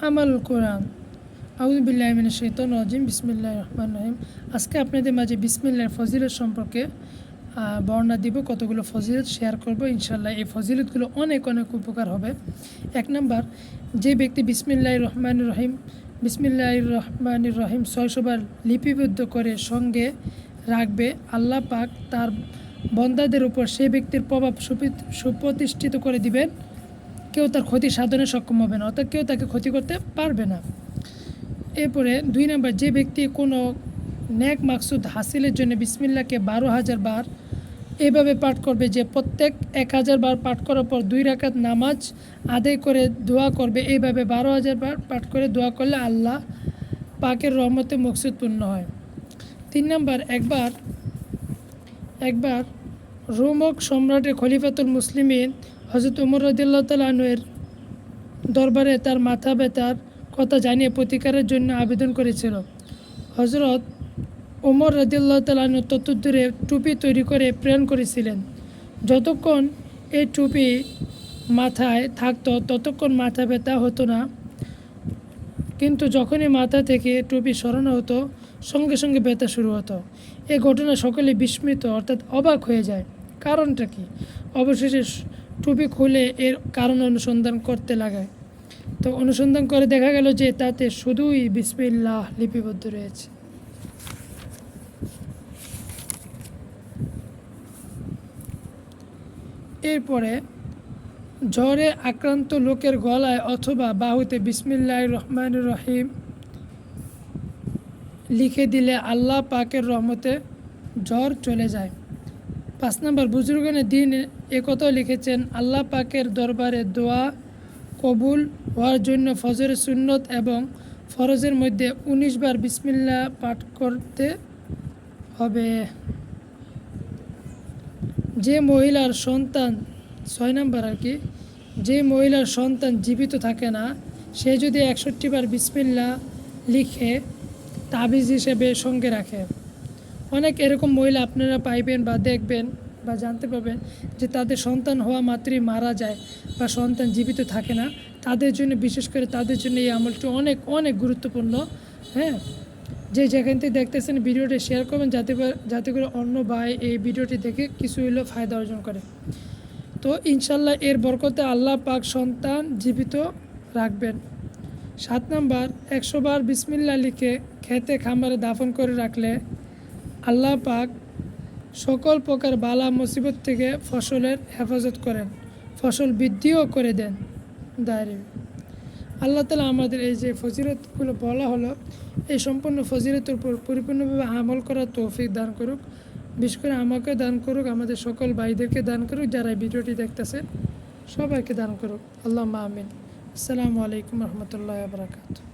আমাল কোরআন আউজবিল্লাহমিন শৈতন রাজিম বিসমিল্লাহ রহমান রহিম আজকে আপনাদের মাঝে বিসমিল্লার ফজিলত সম্পর্কে বর্ণনা দিব, কতগুলো ফজিলত শেয়ার করব। ইনশাল্লাহ এই ফজিলতগুলো অনেক অনেক উপকার হবে। এক নম্বর, যে ব্যক্তি বিসমিল্লাহ রহমান রহিম বিসমিল্লাহ রহমান রহিম ছয়শবার লিপিবদ্ধ করে সঙ্গে রাখবে, আল্লাহ পাক তার বন্দাদের উপর সেই ব্যক্তির প্রভাব সুপি- সুপ্রতিষ্ঠিত করে দিবেন। কেউ তার ক্ষতি সাধনে সক্ষম হবে না, অর্থাৎ কেউ তাকে ক্ষতি করতে পারবে না। এরপরে দুই নম্বর, যে ব্যক্তি কোনো ন্যাক মাকসুদ হাসিলের জন্য বিসমিল্লাকে বারো হাজার বার এভাবে পাঠ করবে যে প্রত্যেক এক হাজার বার পাঠ করার পর দুই রাকাত নামাজ আদায় করে দোয়া করবে, এইভাবে বারো হাজার বার পাঠ করে দোয়া করলে আল্লাহ পাকের রহমতে মকসুদ পূর্ণ হয়। তিন নম্বর, একবার একবার রোমক সম্রাটের খলিফাতুল মুসলিমিন হজরত উমর রদিল্লাহ তালের দরবারে তার মাথা ব্যথার কথা জানিয়ে প্রতিকারের জন্য আবেদন করেছিল। হজরত ওমর রদিল্লাহ তালানু তত্ত্বরে টুপি তৈরি করে প্রেরণ করেছিলেন। যতক্ষণ এই টুপি মাথায় থাকতো, ততক্ষণ মাথা ব্যথা হতো না। কিন্তু যখনই মাথা থেকে টুপি সরানো হতো, সঙ্গে সঙ্গে ব্যথা শুরু হতো। এই ঘটনা সকলে বিস্মিত, অর্থাৎ অবাক হয়ে যায়। কারণটা কি? অবশেষে টুপি খুলে এর কারণ অনুসন্ধান করতে লাগায়। তো অনুসন্ধান করে দেখা গেল যে তাতে শুধুই বিসমিল্লাহ লিপিবদ্ধ রয়েছে। এরপরে, জ্বরে আক্রান্ত লোকের গলায় অথবা বাহুতে বিসমিল্লাহ রহমান রহিম লিখে দিলে আল্লাহ পাকের রহমতে জ্বর চলে যায়। পাঁচ নম্বর, বুজুর্গনে দিন একথাও লিখেছেন, আল্লাহ পাকের দরবারে দোয়া কবুল হওয়ার জন্য ফজরের সুন্নত এবং ফরজের মধ্যে উনিশ বার বিসমিল্লা পাঠ করতে হবে। যে মহিলার সন্তান, ছয় নম্বর আর কি, যে মহিলার সন্তান জীবিত থাকে না, সে যদি একষট্টি বার বিসমিল্লা লিখে তাবিজ হিসেবে সঙ্গে রাখে। অনেক এরকম মহিলা আপনারা পাইবেন বা দেখবেন বা জানতে পারবেন যে তাদের সন্তান হওয়া মাত্রই মারা যায় বা সন্তান জীবিত থাকে না। তাদের জন্য, বিশেষ করে তাদের জন্য এই আমলটি অনেক অনেক গুরুত্বপূর্ণ। হ্যাঁ? যে যেখান থেকে দেখতেছেন ভিডিওটি শেয়ার করবেন যাতে যাতে করে অন্য ভাই এই ভিডিওটি দেখে কিছু হলেও ফায়দা অর্জন করে। তো ইনশাল্লাহ এর বরকতে আল্লাহ পাক সন্তান জীবিত রাখবেন। সাত নাম্বার, একশো বার বিসমিল্লা লিখে খেতে খামারে দাফন করে রাখলে আল্লাহ পাক সকল প্রকার বালা মুসিবত থেকে ফসলের হেফাজত করেন, ফসল বৃদ্ধিও করে দেন দাঁড়িয়ে আল্লাহ তালা আমাদের এই যে ফজিরতগুলো বলা হলো, এই সম্পূর্ণ ফজিরতের উপর পরিপূর্ণভাবে আমল করার তৌফিক দান করুক। বিশেষ করে আমাকে দান করুক, আমাদের সকল ভাইদেরকে দান করুক, যারা ভিডিওটি দেখতেছে সবাইকে দান করুক। আল্লাহ আমিন। আসসালামু আলাইকুম রহমতুল্লাহ বারাকাতু